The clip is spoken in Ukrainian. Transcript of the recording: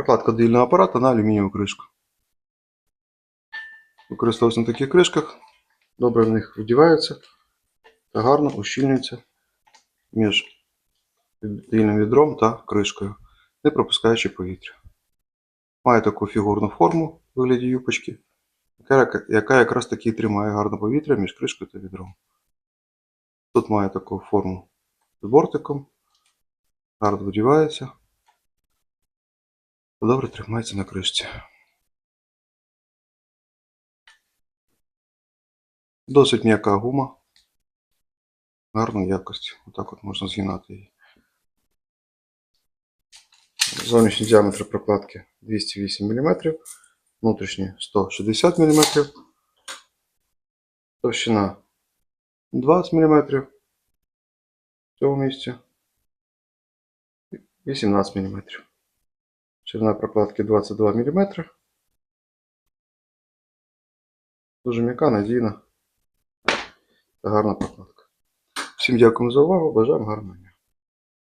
Прокладка дильного апарата на алюмінієву кришку. Використовується на таких кришках. Добре в них вдівається та гарно ущільнюється між дильним відром та кришкою, не пропускаючи повітря. Має таку фігурну форму в вигляді юпочки, яка якраз таки тримає гарно повітря між кришкою та відром. Тут має таку форму з бортиком, гарно вдівається, добре тримається на кришці. Досить м'яка гума, гарної якості. Отак от можна згинати її. Зовнішній діаметр прокладки 208 мм, внутрішній 160 мм, товщина 20 мм в цьому місці, 18 мм. Ширина прокладки 22 мм. Дуже м'яка, надійна та гарна прокладка. Всім дякую за увагу, бажаємо гарного.